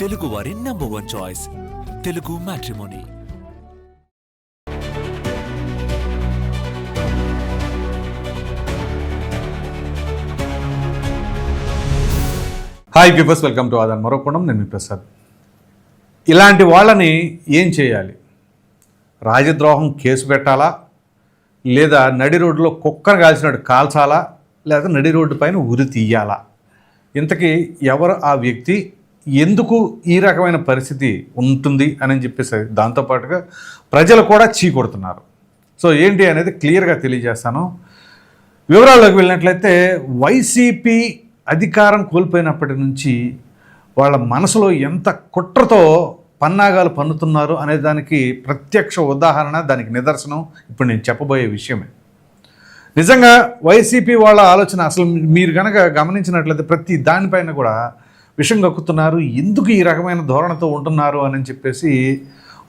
తెలుగు వారి number one choice Telugu matrimony hi peepers welcome to Aadan మరొకడం నేను మీ ప్రసాద్. ఇలాంటి వాళ్ళని ఏం చేయాలి? రాజద్రోహం కేసు పెట్టాలా? లేదా నడి రోడ్డులో కుక్కను కాల్చినట్టు కాల్చాలా? లేదా నడి రోడ్డు పైన ఉరి తీయాలా? ఇంతకీ ఎవరు ఆ వ్యక్తి? ఎందుకు ఈ రకమైన పరిస్థితి ఉంటుంది అని చెప్పేసి దాంతోపాటుగా ప్రజలు కూడా చీకొడుతున్నారు సో ఏంటి అనేది క్లియర్గా తెలియజేస్తాను. వివరాల్లోకి వెళ్ళినట్లయితే వైసీపీ అధికారం కోల్పోయినప్పటి నుంచి వాళ్ళ మనసులో ఎంత కుట్రతో పన్నాగాలు పన్నుతున్నారు అనే దానికి ప్రత్యక్ష ఉదాహరణ దానికి నిదర్శనం ఇప్పుడు నేను చెప్పబోయే విషయమే. నిజంగా వైసీపీ వాళ్ళ ఆలోచన అసలు మీరు కనుక గమనించినట్లయితే ప్రతి దానిపైన కూడా విషం కక్కుతున్నారు. ఎందుకు ఈ రకమైన ధోరణితో ఉంటున్నారు అని చెప్పేసి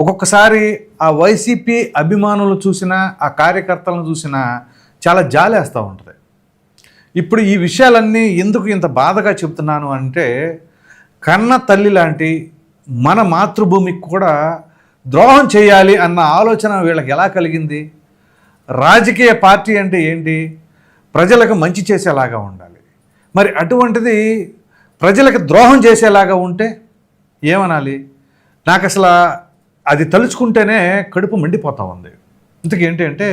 ఒక్కొక్కసారి ఆ వైసీపీ అభిమానులు చూసినా ఆ కార్యకర్తలను చూసినా చాలా జాలేస్తూ ఉంటుంది. ఇప్పుడు ఈ విషయాలన్నీ ఎందుకు ఇంత బాధగా చెప్తున్నాను అంటే కన్న తల్లి లాంటి మన మాతృభూమికి కూడా ద్రోహం చేయాలి అన్న ఆలోచన వీళ్ళకి ఎలా కలిగింది? రాజకీయ పార్టీ అంటే ఏంటి? ప్రజలకు మంచి చేసేలాగా ఉండాలి. మరి అటువంటిది ప్రజలకు ద్రోహం చేసేలాగా ఉంటే ఏమనాలి? నాకు అసలు అది తలుచుకుంటేనే కడుపు మండిపోతా ఉంది. ఇంతకీ ఏంటి అంటే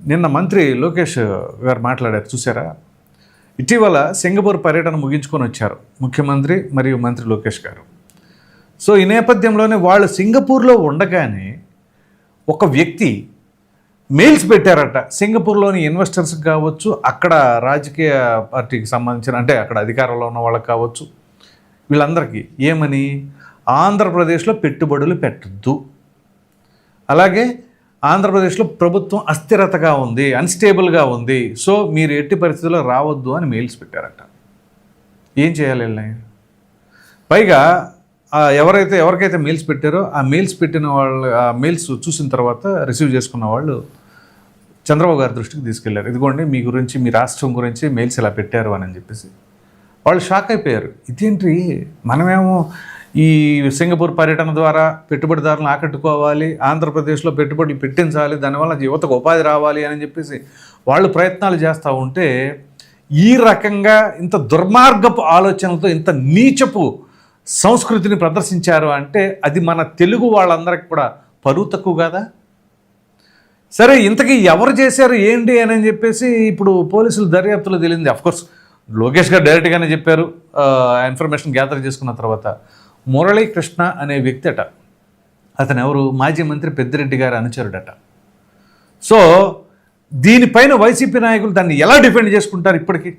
నిన్న మంత్రి లోకేష్ గారు మాట్లాడారు చూసారా ఇటీవల సింగపూర్ పర్యటన ముగించుకొని వచ్చారు ముఖ్యమంత్రి మరియు మంత్రి లోకేష్ గారు. సో ఈ నేపథ్యంలోనే వాళ్ళు సింగపూర్లో ఉండగానే ఒక వ్యక్తి మెయిల్స్ పెట్టారట. సింగపూర్లోని ఇన్వెస్టర్స్కి కావచ్చు అక్కడ రాజకీయ పార్టీకి సంబంధించిన అంటే అక్కడ అధికారంలో ఉన్న వాళ్ళకి కావచ్చు వీళ్ళందరికీ. ఏమని? ఆంధ్రప్రదేశ్లో పెట్టుబడులు పెట్టద్దు. అలాగే ఆంధ్రప్రదేశ్లో ప్రభుత్వం అస్థిరతగా ఉంది అన్స్టేబుల్గా ఉంది. సో మీరు ఎట్టి పరిస్థితుల్లో రావద్దు అని మెయిల్స్ పెట్టారట. ఏం చేయాలి పైగా ఎవరైతే ఎవరికైతే మెయిల్స్ పెట్టారో ఆ మెయిల్స్ పెట్టిన వాళ్ళు ఆ మెయిల్స్ చూసిన తర్వాత రిసీవ్ చేసుకున్న వాళ్ళు చంద్రబాబు గారి దృష్టికి తీసుకెళ్ళారు. ఇదిగోండి మీ గురించి మీ రాష్ట్రం గురించి మెయిల్స్ ఇలా పెట్టారు అని చెప్పేసి. వాళ్ళు షాక్ అయిపోయారు. ఇదేంటి? మనమేమో ఈ సింగపూర్ పర్యటన ద్వారా పెట్టుబడిదారులను ఆకట్టుకోవాలి ఆంధ్రప్రదేశ్లో పెట్టుబడి పెట్టించాలి దానివల్ల యువతకు ఉపాధి రావాలి అని చెప్పేసి వాళ్ళు ప్రయత్నాలు చేస్తూ ఉంటే ఈ రకంగా ఇంత దుర్మార్గపు ఆలోచనలతో ఇంత నీచపు సంస్కృతిని ప్రదర్శించారు అంటే అది మన తెలుగు వాళ్ళందరికి కూడా పరువు తక్కువ కదా? సరే ఇంతకీ ఎవరు చేశారు ఏంటి అని చెప్పేసి ఇప్పుడు పోలీసులు దర్యాప్తులో తెలియంది అఫ్కోర్స్ లోకేష్ గారు డైరెక్ట్గానే చెప్పారు. ఇన్ఫర్మేషన్ గ్యాదర్ చేసుకున్న తర్వాత మురళీకృష్ణ అనే వ్యక్తి అట అతను ఎవరు మాజీ మంత్రి పెద్దిరెడ్డి గారి అనుచరుడట. సో దీనిపైన వైసీపీ నాయకులు దాన్ని ఎలా డిఫెండ్ చేసుకుంటారు ఇప్పటికీ?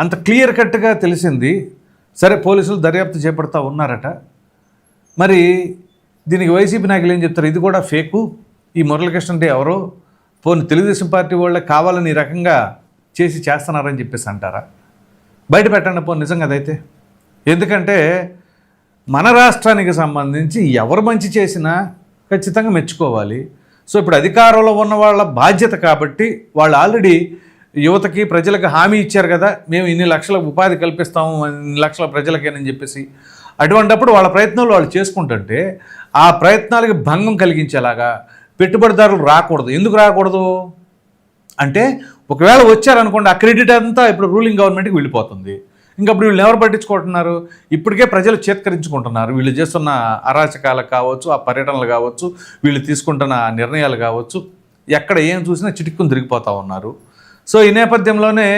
అంత క్లియర్ కట్గా తెలిసింది సరే పోలీసులు దర్యాప్తు చేపడతా ఉన్నారట. మరి దీనికి వైసీపీ నాయకులు ఏం చెప్తారు? ఇది కూడా ఫేకు? ఈ మురళీకృష్ణ అంటే ఎవరో? పోనీ తెలుగుదేశం పార్టీ వాళ్ళే కావాలని ఈ రకంగా చేసి చేస్తున్నారని చెప్పేసి అంటారా? బయట పెట్టండి పో నిజంగా అదైతే. ఎందుకంటే మన రాష్ట్రానికి సంబంధించి ఎవరు మంచి చేసినా ఖచ్చితంగా మెచ్చుకోవాలి. సో ఇప్పుడు అధికారంలో ఉన్న వాళ్ళ బాధ్యత కాబట్టి వాళ్ళు ఆల్రెడీ యువతకి ప్రజలకు హామీ ఇచ్చారు కదా మేము ఇన్ని లక్షల ఉపాధి కల్పిస్తాము ఇన్ని లక్షల ప్రజలకేనని చెప్పేసి. అటువంటప్పుడు వాళ్ళ ప్రయత్నాలు వాళ్ళు చేసుకుంటుంటే ఆ ప్రయత్నాలకి భంగం కలిగించేలాగా పెట్టుబడిదారులు రాకూడదు. ఎందుకు రాకూడదు? అంటే ఒకవేళ వచ్చారనుకోండి ఆ క్రెడిట్ అంతా ఇప్పుడు రూలింగ్ గవర్నమెంట్కి వెళ్ళిపోతుంది. ఇంకా అప్పుడు వీళ్ళు ఎవరు పట్టించుకుంటున్నారు? ఇప్పటికే ప్రజలు చేత్కరించుకుంటున్నారు. వీళ్ళు చేస్తున్న అరాచకాలు కావచ్చు ఆ పర్యటనలు కావచ్చు వీళ్ళు తీసుకుంటున్న నిర్ణయాలు కావచ్చు ఎక్కడ ఏం చూసినా చిటిక్కుని తిరిగిపోతూ ఉన్నారు. సో ఈ నేపథ్యంలోనే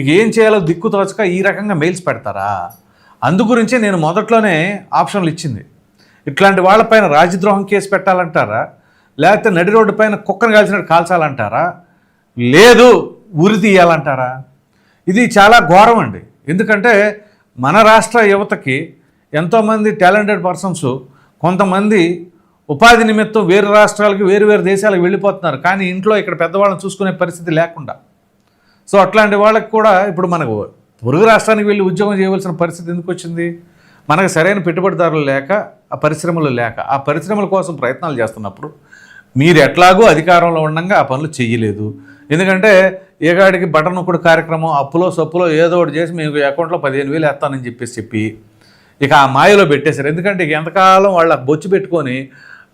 ఇక ఏం చేయాలో దిక్కు తోచక ఈ రకంగా మెయిల్స్ పెడతారా? అందు గురించే నేను మొదట్లోనే ఆప్షన్లు ఇచ్చింది. ఇట్లాంటి వాళ్ళపైన రాజద్రోహం కేసు పెట్టాలంటారా? లేకపోతే నడి రోడ్డు పైన కుక్కను కాల్చినట్టు కాల్చాలంటారా? లేదు ఉరి తీయాలంటారా? ఇది చాలా ఘోరం అండి. ఎందుకంటే మన రాష్ట్ర యువతకి ఎంతోమంది టాలెంటెడ్ పర్సన్స్ కొంతమంది ఉపాధి నిమిత్తం వేరే రాష్ట్రాలకి వేరు వేరు దేశాలకు వెళ్ళిపోతున్నారు. కానీ ఇంట్లో ఇక్కడ పెద్దవాళ్ళని చూసుకునే పరిస్థితి లేకుండా. సో అట్లాంటి వాళ్ళకి కూడా ఇప్పుడు మనకు పొరుగు రాష్ట్రానికి వెళ్ళి ఉద్యోగం చేయవలసిన పరిస్థితి ఎందుకు వచ్చింది? మనకు సరైన పెట్టుబడిదారులు లేక ఆ పరిశ్రమలు లేక ఆ పరిశ్రమల కోసం ప్రయత్నాలు చేస్తున్నప్పుడు మీరు ఎట్లాగో అధికారంలో ఉండగా ఆ పనులు చేయలేదు ఎందుకంటే ఏగాడికి బటన్ ఒకటి కార్యక్రమం అప్పులో సప్పులో ఏదో ఒకటి చేసి మీకు అకౌంట్లో పదిహేను వేలు వేస్తానని చెప్పేసి చెప్పి ఇక ఆ మాయలో పెట్టేశారు. ఎందుకంటే ఇక ఎంతకాలం వాళ్ళ బొచ్చు పెట్టుకొని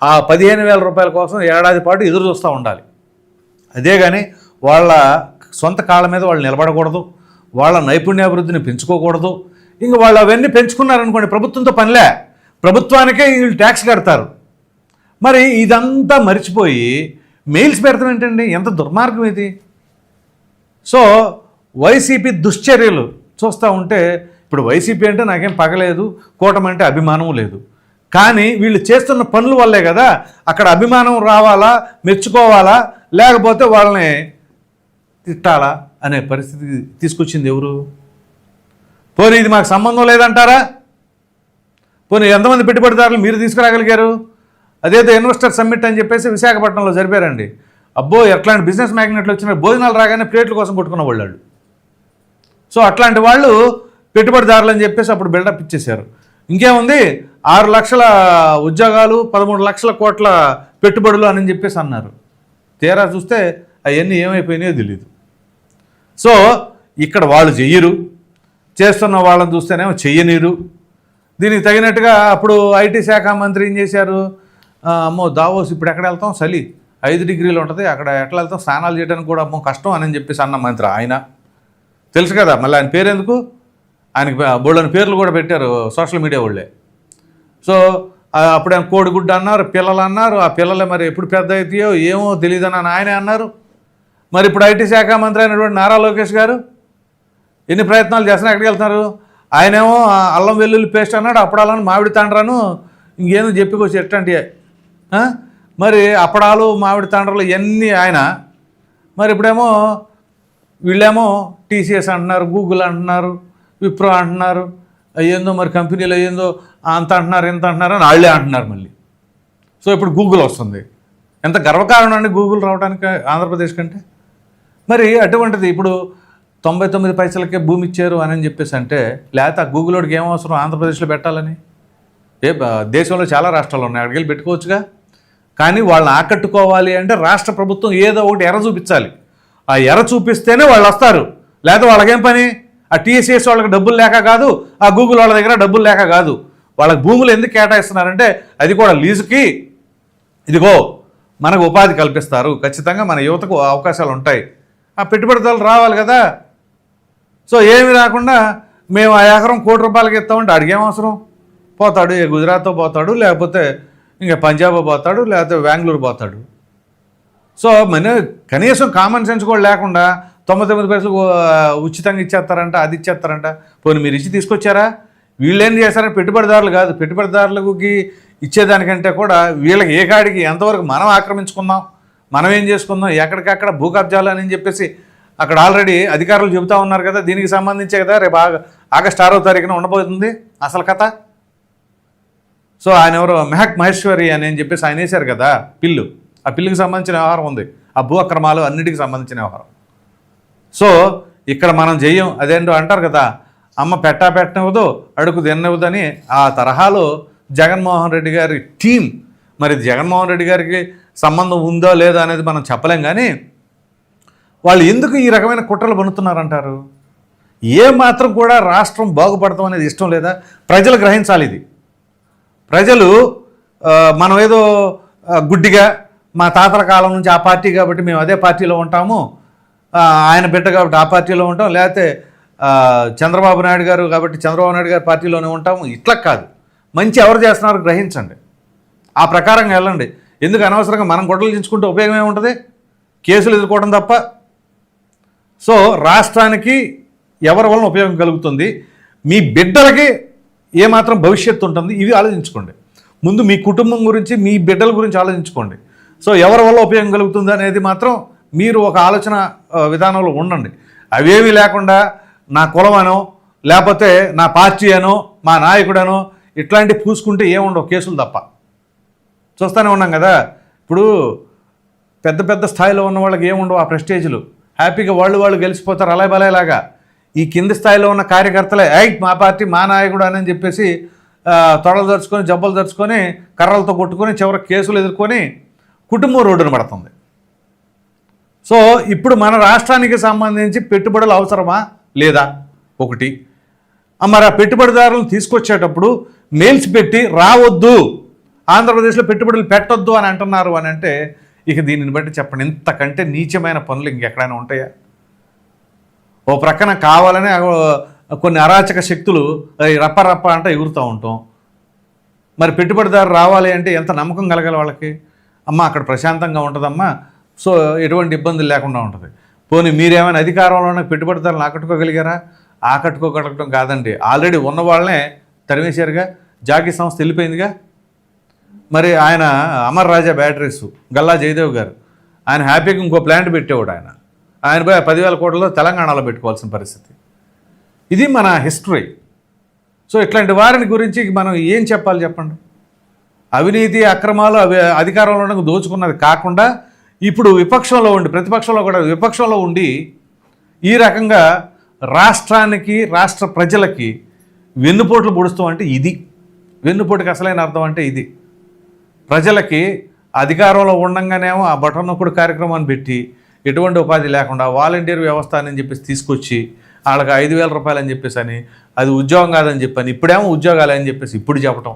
ఆ పదిహేను వేల రూపాయల కోసం ఏడాది పాటు ఎదురు చూస్తూ ఉండాలి. అదే కానీ వాళ్ళ సొంత కాళ్ళ మీద వాళ్ళు నిలబడకూడదు వాళ్ళ నైపుణ్యాభివృద్ధిని పెంచుకోకూడదు. ఇంక వాళ్ళు అవన్నీ పెంచుకున్నారనుకోండి ప్రభుత్వంతో పనిలే. ప్రభుత్వానికే వీళ్ళు ట్యాక్స్ కడతారు. మరి ఇదంతా మర్చిపోయి మెయిల్స్ పెడతాం ఏంటండి? ఎంత దుర్మార్గం ఇది. సో వైసీపీ దుశ్చర్యలు చూస్తూ ఉంటే ఇప్పుడు వైసీపీ అంటే నాకేం పగలేదు కూటమి అంటే అభిమానం లేదు. కానీ వీళ్ళు చేస్తున్న పనుల వల్లే కదా అక్కడ అభిమానం రావాలా మెచ్చుకోవాలా లేకపోతే వాళ్ళని తిట్టాలా అనే పరిస్థితి తీసుకొచ్చింది ఎవరు? పోనీ ఇది మాకు సంబంధం లేదంటారా? పోనీ ఎంతమంది పెట్టుబడిదారులు మీరు తీసుకురాగలిగారు? అదేదో ఇన్వెస్టర్ సమ్మిట్ అని చెప్పేసి విశాఖపట్నంలో జరిపారండి. అబ్బో ఎట్లాంటి బిజినెస్ మ్యాగ్నెట్లు వచ్చిన భోజనాలు రాగానే ప్లేట్ల కోసం కొట్టుకున్న వాళ్ళు సో అట్లాంటి వాళ్ళు పెట్టుబడిదారులు అని చెప్పేసి అప్పుడు బిల్డప్ ఇచ్చేశారు. ఇంకేముంది? ఆరు లక్షల ఉద్యోగాలు పదమూడు లక్షల కోట్ల పెట్టుబడులు అని చెప్పేసి అన్నారు. తీరా చూస్తే అవన్నీ ఏమైపోయినాయో తెలియదు సో ఇక్కడ వాళ్ళు చెయ్యరు. చేస్తున్న వాళ్ళని చూస్తేనేమో చెయ్యనీరు. దీనికి తగినట్టుగా అప్పుడు ఐటీ శాఖ మంత్రి ఏం చేశారు? అమ్మో దావోస్ ఇప్పుడు ఎక్కడ వెళ్తాం? చలి ఐదు డిగ్రీలు ఉంటుంది. అక్కడ ఎట్లా వెళ్తాం? స్నానాలు చేయడానికి కూడా అమ్మో కష్టం అని చెప్పేసి అన్న మంత్రి ఆయన. తెలుసు కదా మళ్ళీ ఆయన పేరెందుకు? ఆయనకి బోళ్ళని పేర్లు కూడా పెట్టారు సోషల్ మీడియా వాళ్ళే. సో అప్పుడు ఆయన కోడిగుడ్డ అన్నారు పిల్లలు అన్నారు. ఆ పిల్లలు మరి ఎప్పుడు పెద్ద అవుతాయో ఏమో తెలియదని అని ఆయనే అన్నారు. మరి ఇప్పుడు ఐటీ శాఖ మంత్రి అయినటువంటి నారా లోకేష్ గారు ఎన్ని ప్రయత్నాలు చేస్తున్నా ఎక్కడికి వెళ్తున్నారు? ఆయనేమో అల్లం వెల్లుల్లి పేస్ట్ అన్నాడు అప్పడాలను మామిడి తాండ్రాను ఇంకేదో చెప్పుకోవచ్చు ఎట్లాంటివి మరి అప్పడాలు మామిడి తాండ్రలు ఇవన్నీ ఆయన. మరి ఇప్పుడేమో వీళ్ళేమో టీసీఎస్ అంటున్నారు గూగుల్ అంటున్నారు విప్రో అంటున్నారు అయ్యేందో మరి కంపెనీలు అయ్యేందో అంత అంటున్నారు ఇంత అంటున్నారు అని వాళ్ళే అంటున్నారు మళ్ళీ. సో ఇప్పుడు గూగుల్ వస్తుంది. ఎంత గర్వకారణం అండి గూగుల్ రావడానికి ఆంధ్రప్రదేశ్ కంటే? మరి అటువంటిది ఇప్పుడు తొంభై తొమ్మిది పైసలకే భూమి ఇచ్చారు అని చెప్పేసి అంటే లేకపోతే ఆ గూగులోడికి వాడికి ఏం అవసరం? ఆంధ్రప్రదేశ్లో పెట్టాలని? ఏ దేశంలో చాలా రాష్ట్రాలు ఉన్నాయి. అక్కడికి వెళ్ళి పెట్టుకోవచ్చుగా? కానీ వాళ్ళని ఆకట్టుకోవాలి అంటే రాష్ట్ర ప్రభుత్వం ఏదో ఒకటి ఎర చూపించాలి. ఆ ఎర చూపిస్తేనే వాళ్ళు వస్తారు. లేకపోతే వాళ్ళకేం పని? ఆ టీసీఎస్ వాళ్ళకి డబ్బులు లేక కాదు ఆ గూగుల్ వాళ్ళ దగ్గర డబ్బులు లేక కాదు. వాళ్ళకి భూములు ఎందుకు కేటాయిస్తున్నారంటే అది కూడా లీజుకి. ఇదిగో మనకు ఉపాధి కల్పిస్తారు. ఖచ్చితంగా మన యువతకు అవకాశాలు ఉంటాయి. ఆ పెట్టుబడిదారులు రావాలి కదా. సో ఏమి రాకుండా మేము ఆ ఎకరం కోటి రూపాయలకి ఇస్తామంటే అడిగేం అవసరం? పోతాడు ఏ గుజరాత్తో పోతాడు లేకపోతే ఇంకా పంజాబ్ పోతాడు లేకపోతే బెంగళూరు పోతాడు. సో మన కనీసం కామన్ సెన్స్ కూడా లేకుండా తొంభై తొమ్మిది పైసలు ఉచితంగా ఇచ్చేస్తారంట అది ఇచ్చేస్తారంట. పోనీ మీరు ఇచ్చి తీసుకొచ్చారా? వీళ్ళేం చేస్తారని పెట్టుబడిదారులు కాదు పెట్టుబడిదారులకి ఇచ్చేదానికంటే కూడా వీళ్ళకి ఏ కాడికి ఎంతవరకు మనం ఆక్రమించుకుందాం? మనం ఏం చేసుకుందాం? ఎక్కడికక్కడ భూ కబ్జాలు అని చెప్పేసి అక్కడ ఆల్రెడీ అధికారులు చెబుతా ఉన్నారు కదా దీనికి సంబంధించే కదా రేపు ఆగ ఆగస్ట్ ఆరో తారీఖున ఉండబోతుంది. అసలు కథ? సో ఆయన ఎవరు? మెహక్ మహేశ్వరి అని అని చెప్పేసి ఆయన వేశారు కదా పిల్లు. ఆ పిల్లుకి సంబంధించిన వ్యవహారం ఉంది. ఆ భూ అక్రమాలు అన్నిటికి సంబంధించిన వ్యవహారం. సో ఇక్కడ మనం చెయ్యం అదేంటో అంటారు కదా అమ్మ పెట్టా పెట్టనివ్వదు అడుగు తిన్నవద్దని ఆ తరహాలో జగన్మోహన్ రెడ్డి గారి టీం మరి జగన్మోహన్ రెడ్డి గారికి సంబంధం ఉందో లేదో అనేది మనం చెప్పలేం కానీ వాళ్ళు ఎందుకు ఈ రకమైన కుట్రలు పనుతున్నారంటారు ఏ మాత్రం కూడా రాష్ట్రం బాగుపడతాం అనేది ఇష్టం లేదా? ప్రజలు గ్రహించాలి ఇది. ప్రజలు మనం ఏదో గుడ్డిగా మా తాతల కాలం నుంచి ఆ పార్టీ కాబట్టి మేము అదే పార్టీలో ఉంటాము ఆయన బిడ్డ కాబట్టి ఆ పార్టీలో ఉంటాం లేకపోతే చంద్రబాబు నాయుడు గారు కాబట్టి చంద్రబాబు నాయుడు గారి పార్టీలోనే ఉంటాము ఇట్లా కాదు. మంచి ఎవరు చేస్తున్నారో గ్రహించండి. ఆ ప్రకారంగా వెళ్ళండి. ఎందుకు అనవసరంగా మనం గొడవలు చించుకుంటే ఉపయోగం ఏముంటుంది? కేసులు ఎదుర్కోవడం తప్ప. సో రాష్ట్రానికి ఎవరి వలన ఉపయోగం కలుగుతుంది? మీ బిడ్డలకి ఏమాత్రం భవిష్యత్తు ఉంటుంది? ఇవి ఆలోచించుకోండి. ముందు మీ కుటుంబం గురించి మీ బిడ్డల గురించి ఆలోచించుకోండి. సో ఎవరి వల్ల ఉపయోగం కలుగుతుంది అనేది మాత్రం మీరు ఒక ఆలోచన విధానంలో ఉండండి. అవేమీ లేకుండా నా కులమనో లేకపోతే నా పార్టీ అనో మా నాయకుడనో ఇట్లాంటి పూసుకుంటే ఏముండవు కేసులు తప్ప. చూస్తూనే ఉన్నాం కదా. ఇప్పుడు పెద్ద పెద్ద స్థాయిలో ఉన్న వాళ్ళకి ఏముండవు ఆ ప్రెస్టేజ్లు. హ్యాపీగా వాళ్ళు వాళ్ళు గెలిచిపోతారు అలా బలేలాగా ఈ కింది స్థాయిలో ఉన్న కార్యకర్తలే ఐ మా పార్టీ మా నాయకుడు అని చెప్పేసి తొడలు దరుచుకొని జబ్బలు దరుచుకొని కర్రలతో కొట్టుకొని చివరికి కేసులు ఎదుర్కొని కుటుంబం రోడ్డున పడుతుంది. సో ఇప్పుడు మన రాష్ట్రానికి సంబంధించి పెట్టుబడులు అవసరమా? లేదా? ఒకటి. మరి ఆ పెట్టుబడిదారులను తీసుకొచ్చేటప్పుడు మేల్చి పెట్టి రావద్దు. ఆంధ్రప్రదేశ్లో పెట్టుబడులు పెట్టొద్దు అని అంటున్నారు అని అంటే ఇక దీనిని బట్టి చెప్పండి. ఇంతకంటే నీచమైన పనులు ఇంకెక్కడైనా ఉంటాయా? ఓ ప్రక్కన కావాలనే కొన్ని అరాచక శక్తులు "ఏయ్, రప్ప రప్ప అంటే ఎగురుతూ ఉంటాం. మరి పెట్టుబడిదారు రావాలి అంటే ఎంత నమ్మకం కలగాలి వాళ్ళకి? అమ్మ అక్కడ ప్రశాంతంగా ఉంటుందమ్మా. సో ఎటువంటి ఇబ్బందులు లేకుండా ఉంటుంది. పోనీ మీరేమైనా అధికారంలో ఉన్న పెట్టుబడిదారులను ఆకట్టుకోగలిగారా? ఆకట్టుకోగలగడం కాదండి. ఆల్రెడీ ఉన్న వాళ్ళనే తరిమేశారుగా? జాకీ సంస్థ వెళ్ళిపోయిందిగా? మరి ఆయన అమర్ రాజా బ్యాటరీస్ గల్లా జయదేవ్ గారు ఆయన హ్యాపీగా ఇంకో ప్లాంట్ పెట్టేవాడు ఆయన. ఆయన పోయి పదివేల కోట్లలో తెలంగాణలో పెట్టుకోవాల్సిన పరిస్థితి. ఇది మన హిస్టరీ. సో ఇట్లాంటి వారిని గురించి మనం ఏం చెప్పాలి చెప్పండి? అవినీతి అక్రమాలు అవి అధికారంలో ఉండడం దోచుకున్నది కాకుండా ఇప్పుడు విపక్షంలో ఉండి ప్రతిపక్షంలో కూడా విపక్షంలో ఉండి ఈ రకంగా రాష్ట్రానికి రాష్ట్ర ప్రజలకి వెన్నుపోట్లు పొడుస్తాం అంటే ఇది. వెన్నుపోటుకి అసలైన అర్థం అంటే ఇది. ప్రజలకి అధికారంలో ఉండంగానేమో ఆ బటన్ నొక్కుడు కార్యక్రమాన్ని పెట్టి ఎటువంటి ఉపాధి లేకుండా వాలంటీర్ వ్యవస్థ అని చెప్పేసి తీసుకొచ్చి వాళ్ళకి ఐదు వేల రూపాయలు అని చెప్పేసి అని అది ఉద్యోగం కాదని చెప్పని ఇప్పుడేమో ఉద్యోగాలు అని చెప్పేసి ఇప్పుడు చెప్పటం.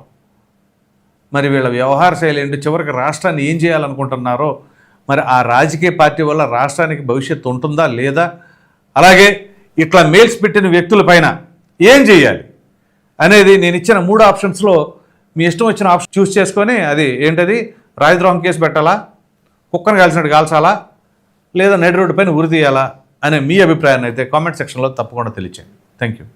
మరి వీళ్ళ వ్యవహార శైలి ఏంటి చివరికి రాష్ట్రాన్ని ఏం చేయాలనుకుంటున్నారో మరి ఆ రాజకీయ పార్టీ వల్ల రాష్ట్రానికి భవిష్యత్తు ఉంటుందా లేదా? అలాగే ఇట్లా మెయిల్స్ పెట్టిన వ్యక్తులపైన ఏం చేయాలి అనేది నేను ఇచ్చిన మూడు ఆప్షన్స్లో మీ ఇష్టం వచ్చిన ఆప్షన్ చూస్ చేసుకొని అది ఏంటది? రాజద్రోహం కేసు పెట్టాలా? కుక్కను కాల్చినట్టు కాల్చాలా? లేదా నడి రోడ్డు పైన ఉరి తీయాలా? అనే మీ అభిప్రాయాన్ని అయితే కామెంట్ సెక్షన్లో తప్పకుండా తెలియచేయండి. Thank you